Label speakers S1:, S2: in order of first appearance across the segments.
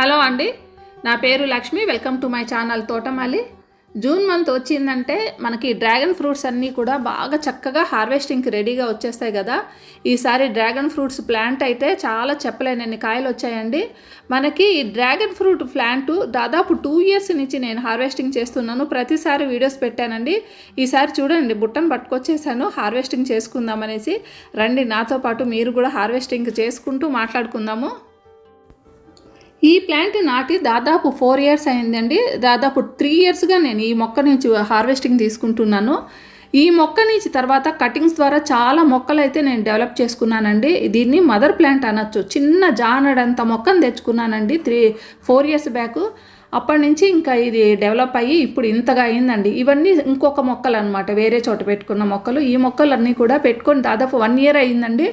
S1: Hello అండి. నా పేరు Lakshmi. Welcome to my channel Thotamali June month వచ్చిందంటే మనకి డ్రాగన్ ఫ్రూట్స్ అన్నీ కూడా బాగా చక్కగా హార్వెస్టింగ్కి రెడీగా వచ్చేస్తాయి కదా. ఈసారి డ్రాగన్ ఫ్రూట్స్ ప్లాంట్ అయితే చాలా చెప్పలేనన్ని కాయలు వచ్చాయండి. మనకి ఈ డ్రాగన్ ఫ్రూట్ ప్లాంట్ దాదాపు టూ ఇయర్స్ నుంచి నేను హార్వెస్టింగ్ చేస్తున్నాను. ప్రతిసారి వీడియోస్ పెట్టానండి. ఈసారి చూడండి బుట్టను పట్టుకొచ్చేసాను. హార్వెస్టింగ్ చేసుకుందామనేసి. రండి నాతో పాటు మీరు కూడా హార్వెస్టింగ్ చేసుకుంటూ మాట్లాడుకుందాము. ఈ ప్లాంట్ నాటి దాదాపు ఫోర్ ఇయర్స్ అయిందండి. దాదాపు త్రీ ఇయర్స్గా నేను ఈ మొక్క నుంచి హార్వెస్టింగ్ తీసుకుంటున్నాను. ఈ మొక్క నుంచి తర్వాత కటింగ్స్ ద్వారా చాలా మొక్కలు అయితే నేను డెవలప్ చేసుకున్నానండి. దీన్ని మదర్ ప్లాంట్ అనొచ్చు. చిన్న జానడంత మొక్కను తెచ్చుకున్నానండి త్రీ ఫోర్ ఇయర్స్ బ్యాక్. అప్పటి నుంచి ఇంకా ఇది డెవలప్ అయ్యి ఇప్పుడు ఇంతగా అయిందండి. ఇవన్నీ ఇంకొక మొక్కలు అనమాట వేరే చోట పెట్టుకున్న మొక్కలు. ఈ మొక్కలన్నీ కూడా పెట్టుకొని దాదాపు వన్ ఇయర్ అయిందండి.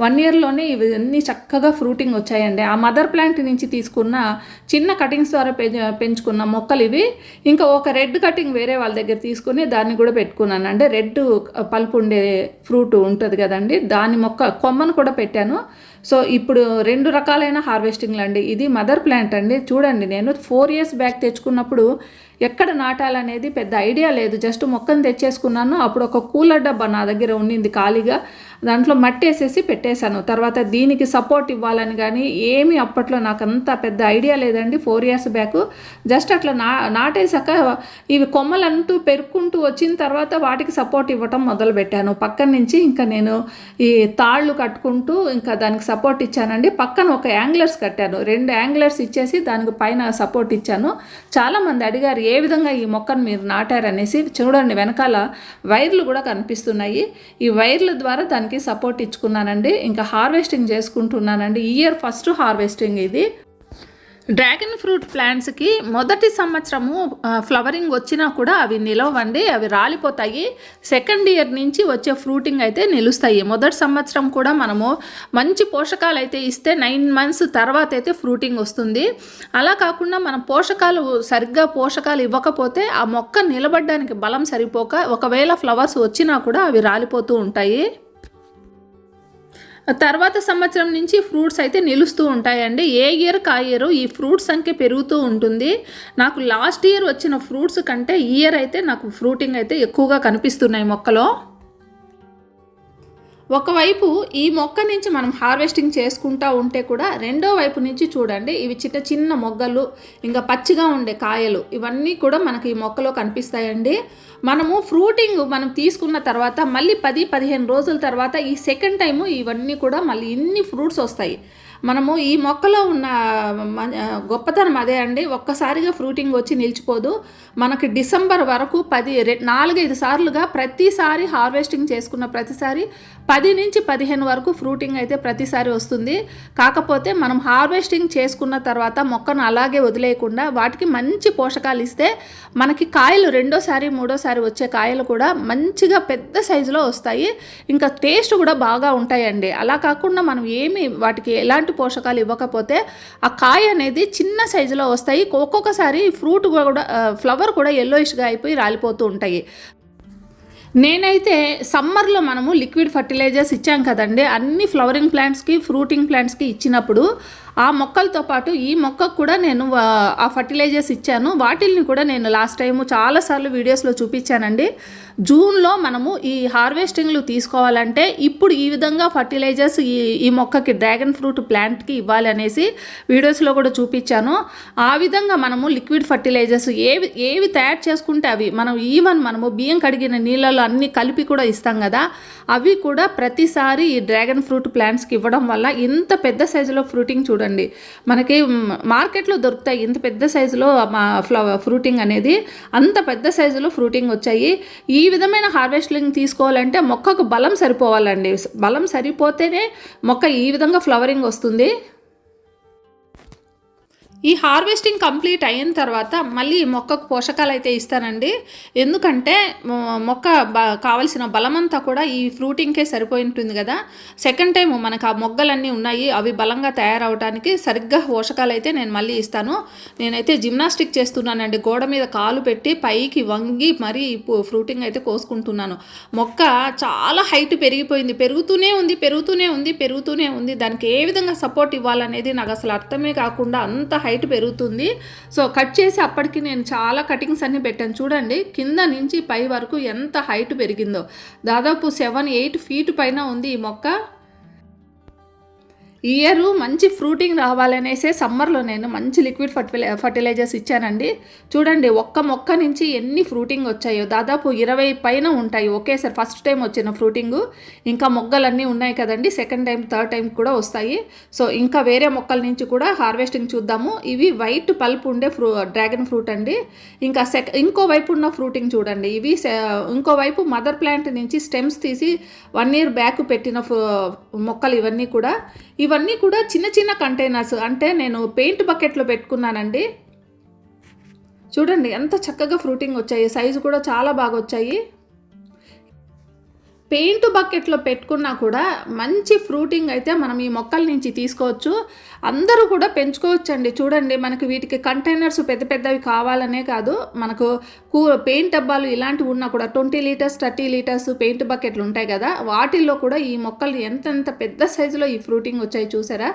S1: వన్ ఇయర్లోనే ఇవన్నీ చక్కగా ఫ్రూటింగ్ వచ్చాయండి. ఆ మదర్ ప్లాంట్ నుంచి తీసుకున్న చిన్న కటింగ్స్ ద్వారా పె- పెంచుకున్న మొక్కలు ఇవి. ఇంకా ఒక రెడ్ కటింగ్ వేరే వాళ్ళ దగ్గర తీసుకుని దాన్ని కూడా పెట్టుకున్నాను. అంటే రెడ్ పల్పు ఉండే ఫ్రూట్ ఉంటుంది కదండి. దాని మొక్క కొమ్మను కూడా పెట్టాను. సో ఇప్పుడు రెండు రకాలైన హార్వెస్టింగ్లు అండి ఇది మదర్ ప్లాంట్ అండి. చూడండి నేను ఫోర్ ఇయర్స్ బ్యాక్ తెచ్చుకున్నప్పుడు ఎక్కడ నాటాలనేది పెద్ద ఐడియా లేదు. జస్ట్ మొక్కను తెచ్చేసుకున్నాను. అప్పుడు ఒక కూలర్ డబ్బా నా దగ్గర ఉండింది ఖాళీగా. దాంట్లో మట్టి వేసేసి పెట్టేశాను. తర్వాత దీనికి సపోర్ట్ ఇవ్వాలని కానీ ఏమీ అప్పట్లో నాకు అంత పెద్ద ఐడియా లేదండి ఫోర్ ఇయర్స్ బ్యాక్. జస్ట్ అట్లా నా నాటేశాక ఇవి కొమ్మలంటూ పెరుక్కుంటూ వచ్చిన తర్వాత వాటికి సపోర్ట్ ఇవ్వటం మొదలు పెట్టాను పక్కన నుంచి ఇంకా నేను ఈ తాళ్ళు కట్టుకుంటూ ఇంకా దానికి సపోర్ట్ ఇచ్చానండి. పక్కన ఒక యాంగ్లర్స్ కట్టాను. రెండు యాంగ్లర్స్ ఇచ్చేసి దానికి పైన సపోర్ట్ ఇచ్చాను. చాలామంది అడిగారు ఏ విధంగా ఈ మొక్కను మీరు నాటారనేసి చూడండి వెనకాల వైర్లు కూడా కనిపిస్తున్నాయి. ఈ వైర్ల ద్వారా దానికి సపోర్ట్ ఇచ్చుకున్నానండి. ఇంకా హార్వెస్టింగ్ చేసుకుంటున్నానండి. ఈ ఇయర్ ఫస్ట్ హార్వెస్టింగ్ ఇది. డ్రాగన్ ఫ్రూట్ ప్లాంట్స్కి మొదటి సంవత్సరము ఫ్లవరింగ్ వచ్చినా కూడా అవి నిలవండి అవి రాలిపోతాయి. సెకండ్ ఇయర్ నుంచి వచ్చే ఫ్రూటింగ్ అయితే నిలుస్తాయి. మొదటి సంవత్సరం కూడా మనము మంచి పోషకాలు అయితే ఇస్తే నైన్ మంత్స్ తర్వాత అయితే ఫ్రూటింగ్ వస్తుంది. అలా కాకుండా మనం పోషకాలు సరిగ్గా పోషకాలు ఇవ్వకపోతే ఆ మొక్క నిలబడడానికి బలం సరిపోక ఒకవేళ ఫ్లవర్స్ వచ్చినా కూడా అవి రాలిపోతూ ఉంటాయి. తర్వాత సంవత్సరం నుంచి ఫ్రూట్స్ అయితే నిలుస్తూ ఉంటాయండి. ఏ ఇయర్ కా ఈ ఫ్రూట్స్ సంఖ్య పెరుగుతూ ఉంటుంది. నాకు లాస్ట్ ఇయర్ వచ్చిన ఫ్రూట్స్ కంటే ఇయర్ అయితే నాకు ఫ్రూటింగ్ అయితే ఎక్కువగా కనిపిస్తున్నాయి మొక్కలో. ఒకవైపు ఈ మొక్క నుంచి మనం హార్వెస్టింగ్ చేసుకుంటూ ఉంటే కూడా రెండో వైపు నుంచి చూడండి ఇవి చిన్న చిన్న మొగ్గలు ఇంకా పచ్చిగా ఉండే కాయలు ఇవన్నీ కూడా మనకి ఈ మొక్కలో కనిపిస్తాయండి. మనము ఫ్రూటింగ్ మనం తీసుకున్న తర్వాత మళ్ళీ పది పదిహేను రోజుల తర్వాత ఈ సెకండ్ టైము ఇవన్నీ కూడా మళ్ళీ ఇన్ని ఫ్రూట్స్ వస్తాయి. మనము ఈ మొక్కలో ఉన్న గొప్పతనం అదే అండి. ఒక్కసారిగా ఫ్రూటింగ్ వచ్చి నిలిచిపోదు. మనకి డిసెంబర్ వరకు పది రె నాలుగైదు సార్లుగా ప్రతిసారి హార్వెస్టింగ్ చేసుకున్న ప్రతిసారి పది నుంచి పదిహేను వరకు ఫ్రూటింగ్ అయితే ప్రతిసారి వస్తుంది. కాకపోతే మనం హార్వెస్టింగ్ చేసుకున్న తర్వాత మొక్కను అలాగే వదిలేయకుండా వాటికి మంచి పోషకాలు ఇస్తే మనకి కాయలు రెండోసారి మూడోసారి వచ్చే కాయలు కూడా మంచిగా పెద్ద సైజులో వస్తాయి. ఇంకా టేస్ట్ కూడా బాగా ఉంటాయండి. అలా కాకుండా మనం ఏమి వాటికి ఎలాంటి పోషకాలు ఇవ్వకపోతే ఆ కాయ అనేది చిన్న సైజులో వస్తాయి. ఒక్కొక్కసారి ఫ్రూట్ కూడా ఫ్లవర్ కూడా ఎల్లోయిష్గా అయిపోయి రాలిపోతూ ఉంటాయి. నేనైతే సమ్మర్లో మనము లిక్విడ్ ఫర్టిలైజర్స్ ఇచ్చాం కదండి. అన్ని ఫ్లవరింగ్ ప్లాంట్స్కి ఫ్రూటింగ్ ప్లాంట్స్కి ఇచ్చినప్పుడు ఆ మొక్కలతో పాటు ఈ మొక్కకు కూడా నేను ఆ, ఆ ఫర్టిలైజర్స్ ఇచ్చాను. వాటిల్ని కూడా నేను లాస్ట్ టైము చాలాసార్లు వీడియోస్లో చూపించానండి. జూన్లో మనము ఈ హార్వెస్టింగ్లు తీసుకోవాలంటే ఇప్పుడు ఈ విధంగా ఫర్టిలైజర్స్ ఈ ఈ మొక్కకి డ్రాగన్ ఫ్రూట్ ప్లాంట్కి ఇవ్వాలి అనేసి వీడియోస్లో కూడా చూపించాను. ఆ విధంగా మనము లిక్విడ్ ఫర్టిలైజర్స్ ఏవి ఏవి తయారు చేసుకుంటే అవి మనం ఈవెన్ మనము బియ్యం కడిగిన నీళ్ళలో అన్ని కలిపి కూడా ఇస్తాం కదా అవి కూడా ప్రతిసారి ఈ డ్రాగన్ ఫ్రూట్ ప్లాంట్స్కి ఇవ్వడం వల్ల ఇంత పెద్ద సైజులో ఫ్రూటింగ్ చూడండి. మనకి మార్కెట్లో దొరుకుతాయి. ఇంత పెద్ద సైజులో మా ఫ్లవర్ ఫ్రూటింగ్ అనేది అంత పెద్ద సైజులో ఫ్రూటింగ్ వచ్చాయి. ఈ విధమైన హార్వెస్టింగ్ తీసుకోవాలంటే మొక్కకు బలం సరిపోవాలండి. బలం సరిపోతేనే మొక్క ఈ విధంగా ఫ్లవరింగ్ వస్తుంది. ఈ హార్వెస్టింగ్ కంప్లీట్ అయిన తర్వాత మళ్ళీ మొక్కకు పోషకాలు అయితే ఇస్తానండి. ఎందుకంటే మొక్క కావలసిన బలమంతా కూడా ఈ ఫ్రూటింగ్కే సరిపోయి ఉంటుంది కదా. సెకండ్ టైం మనకు ఆ మొగ్గలన్నీ ఉన్నాయి అవి బలంగా తయారవడానికి సరిగ్గా పోషకాలు అయితే నేను మళ్ళీ ఇస్తాను. నేనైతే జిమ్నాస్టిక్ చేస్తున్నానండి. గోడ మీద కాలు పెట్టి పైకి వంగి మరీ ఫ్రూటింగ్ అయితే కోసుకుంటున్నాను. మొక్క చాలా హైట్ పెరిగిపోయింది. పెరుగుతూనే ఉంది పెరుగుతూనే ఉంది పెరుగుతూనే ఉంది. దానికి ఏ విధంగా సపోర్ట్ ఇవ్వాలనేది నాకు అసలు అర్థమే కాకుండా అంత హైట్ పెరుగుతుంది. సో కట్ చేసి అప్పటికి నేను చాలా కటింగ్స్ అన్ని పెట్టాను. చూడండి కింద నుంచి పై వరకు ఎంత హైట్ పెరిగిందో. దాదాపు సెవెన్ ఎయిట్ ఫీట్ పైన ఉంది ఈ మొక్క. ఇయర్ మంచి ఫ్రూటింగ్ రావాలనేసే సమ్మర్లో నేను మంచి లిక్విడ్ ఫర్టిలై ఫర్టిలైజర్స్ ఇచ్చానండి. చూడండి ఒక్క మొక్క నుంచి ఎన్ని ఫ్రూటింగ్ వచ్చాయో దాదాపు ఇరవై పైన ఉంటాయి. ఒకేసారి ఫస్ట్ టైం వచ్చిన ఫ్రూటింగ్. ఇంకా మొగ్గలన్నీ ఉన్నాయి కదండి సెకండ్ టైం థర్డ్ టైం కూడా వస్తాయి. సో ఇంకా వేరే మొక్కల నుంచి కూడా హార్వెస్టింగ్ చూద్దాము. ఇవి వైట్ పల్ప్ ఉండే ఫ్రూ డ్రాగన్ ఫ్రూట్ అండి. ఇంకా సెక్ ఇంకో వైపు ఉన్న ఫ్రూటింగ్ చూడండి. ఇవి ఇంకోవైపు ఇంకో వైపు మదర్ ప్లాంట్ నుంచి స్టెమ్స్ తీసి వన్ ఇయర్ బ్యాక్ పెట్టిన మొక్కలు ఇవన్నీ కూడా. ఇవన్నీ కూడా చిన్న చిన్న కంటైనర్స్ అంటే నేను పెయింట్ బకెట్లో పెట్టుకున్నానండి. చూడండి ఎంత చక్కగా ఫ్రూటింగ్ వచ్చాయి. సైజు కూడా చాలా బాగా వచ్చాయి పెయింట్ బకెట్లో పెట్టుకున్నా కూడా మంచి ఫ్రూటింగ్ అయితే మనం ఈ మొక్కల నుంచి తీసుకోవచ్చు. అందరూ కూడా పెంచుకోవచ్చండి. చూడండి మనకి వీటికి కంటైనర్స్ పెద్ద పెద్దవి కావాలనే కాదు. మనకు కూ పెయింట్ డబ్బాలు ఇలాంటివి ఉన్నా కూడా twenty litres thirty litres paint బకెట్లు ఉంటాయి కదా వాటిల్లో కూడా ఈ మొక్కలు ఎంతెంత పెద్ద సైజులో ఈ ఫ్రూటింగ్ వచ్చాయి చూసారా?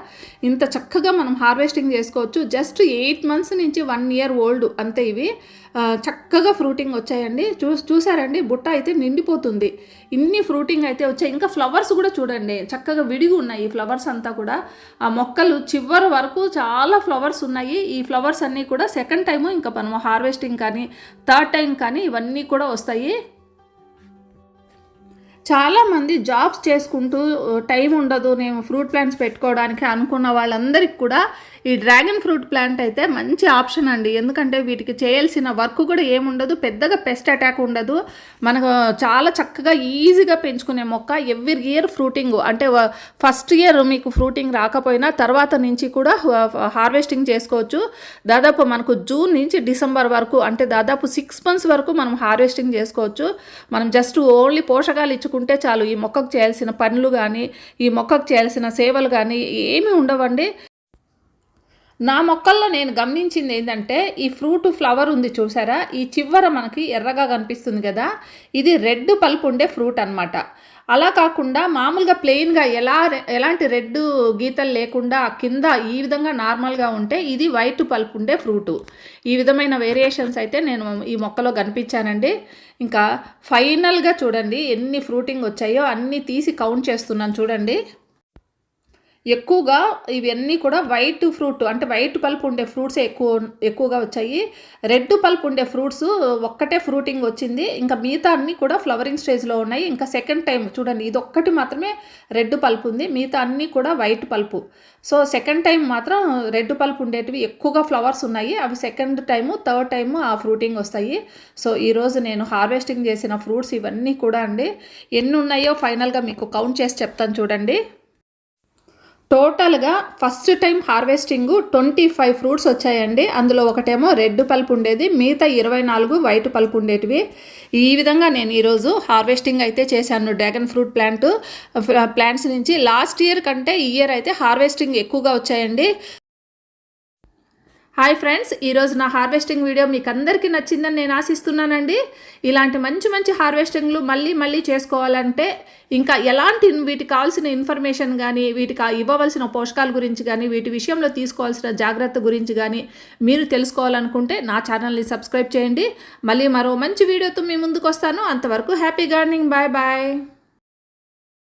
S1: ఇంత చక్కగా మనం హార్వెస్టింగ్ చేసుకోవచ్చు. జస్ట్ ఎయిట్ మంత్స్ నుంచి వన్ ఇయర్ ఓల్డ్ అంతే ఇవి. చక్కగా ఫ్రూటింగ్ వచ్చాయండి. చూ చూసారండి? బుట్ట అయితే నిండిపోతుంది. ఇన్ని ఫ్రూటింగ్ అయితే వచ్చాయి. ఇంకా ఫ్లవర్స్ కూడా చూడండి. చక్కగా విడిగి ఉన్నాయి ఈ ఫ్లవర్స్ అంతా కూడా. ఆ మొక్కలు చివరి వరకు చాలా ఫ్లవర్స్ ఉన్నాయి. ఈ ఫ్లవర్స్ అన్నీ కూడా సెకండ్ టైము ఇంకా మనం హార్వెస్టింగ్ కానీ థర్డ్ టైం కానీ ఇవన్నీ కూడా వస్తాయి. చాలామంది జాబ్స్ చేసుకుంటూ టైం ఉండదు నేను ఫ్రూట్ ప్లాంట్స్ పెట్టుకోవడానికి అనుకున్న వాళ్ళందరికీ కూడా ఈ డ్రాగన్ ఫ్రూట్ ప్లాంట్ అయితే మంచి ఆప్షన్ అండి. ఎందుకంటే వీటికి చేయాల్సిన వర్క్ కూడా ఏముండదు పెద్దగా పెస్ట్ అటాక్ ఉండదు. మనకు చాలా చక్కగా ఈజీగా పెంచుకునే మొక్క ఎవ్రీ ఇయర్ ఫ్రూటింగ్. అంటే ఫస్ట్ ఇయర్ మీకు ఫ్రూటింగ్ రాకపోయినా తర్వాత నుంచి కూడా హార్వెస్టింగ్ చేసుకోవచ్చు. దాదాపు మనకు జూన్ నుంచి డిసెంబర్ వరకు అంటే దాదాపు సిక్స్ మంత్స్ వరకు మనం హార్వెస్టింగ్ చేసుకోవచ్చు. మనం జస్ట్ ఓన్లీ పోషకాలు ఇచ్చుకుంటే చాలు ఈ మొక్కకు చేయాల్సిన పనులు కానీ ఈ మొక్కకు చేయాల్సిన సేవలు కానీ ఏమీ ఉండవండి. నా మొక్కల్లో నేను గమనించింది ఏంటంటే ఈ ఫ్రూట్ ఫ్లవర్ ఉంది చూసారా? ఈ చివర మనకి ఎర్రగా కనిపిస్తుంది కదా? ఇది రెడ్ పల్ప్ ఉండే ఫ్రూట్ అన్నమాట. అలా కాకుండా మామూలుగా ప్లెయిన్గా ఎలా ఎలాంటి రెడ్ గీతలు లేకుండా కింద ఈ విధంగా నార్మల్గా ఉంటే ఇది వైట్ పల్ప్ ఉండే ఫ్రూటు ఈ విధమైన వేరియేషన్స్ అయితే నేను ఈ మొక్కలో కనిపించానండి. ఇంకా ఫైనల్గా చూడండి ఎన్ని ఫ్రూటింగ్ వచ్చాయో అన్నీ తీసి కౌంట్ చేస్తున్నాను చూడండి. ఎక్కువగా ఇవన్నీ కూడా వైట్ ఫ్రూట్ అంటే వైట్ పల్ప్ ఉండే ఫ్రూట్స్ ఎక్కువ ఎక్కువగా వచ్చాయి. రెడ్ పల్ప్ ఉండే ఫ్రూట్స్ ఒక్కటే ఫ్రూటింగ్ వచ్చింది. ఇంకా మిగతా అన్నీ కూడా ఫ్లవరింగ్ స్టేజ్లో ఉన్నాయి. ఇంకా సెకండ్ టైం చూడండి ఇది ఒక్కటి మాత్రమే రెడ్ పల్పు ఉంది. మిగతా అన్నీ కూడా white pulp. So second time మాత్రం రెడ్ పల్పు ఉండేటివి ఎక్కువగా ఫ్లవర్స్ ఉన్నాయి. అవి సెకండ్ టైము థర్డ్ టైము ఆ ఫ్రూటింగ్ వస్తాయి. సో ఈరోజు నేను హార్వెస్టింగ్ చేసిన ఫ్రూట్స్ ఇవన్నీ కూడా అండి. ఎన్ని ఉన్నాయో ఫైనల్గా మీకు కౌంట్ చేసి చెప్తాను చూడండి. టోటల్గా first time harvesting twenty five fruits వచ్చాయండి. అందులో ఒకటేమో రెడ్ పల్పు ఉండేది మిగతా ఇరవై నాలుగు వైట్ పల్పు ఉండేటివి. ఈ విధంగా నేను ఈరోజు హార్వెస్టింగ్ అయితే చేశాను డ్రాగన్ ఫ్రూట్ ప్లాంట్ ప్లాంట్స్ నుంచి. లాస్ట్ ఇయర్ కంటే ఈ ఇయర్ అయితే హార్వెస్టింగ్ ఎక్కువగా వచ్చాయండి. హాయ్ ఫ్రెండ్స్ ఈరోజు నా హార్వెస్టింగ్ వీడియో మీకు అందరికీ నచ్చిందని నేను ఆశిస్తున్నానండి. ఇలాంటి మంచి మంచి హార్వెస్టింగ్లు మళ్ళీ మళ్ళీ చేసుకోవాలంటే ఇంకా ఎలాంటి వీటికి కావాల్సిన ఇన్ఫర్మేషన్ కానీ వీటికి ఇవ్వవలసిన పోషకాల గురించి కానీ వీటి విషయంలో తీసుకోవాల్సిన జాగ్రత్త గురించి కానీ మీరు తెలుసుకోవాలనుకుంటే నా ఛానల్ని సబ్స్క్రైబ్ చేయండి. మళ్ళీ మరో మంచి వీడియోతో మీ ముందుకు వస్తాను అంతవరకు హ్యాపీ గార్డెనింగ్ బాయ్ బాయ్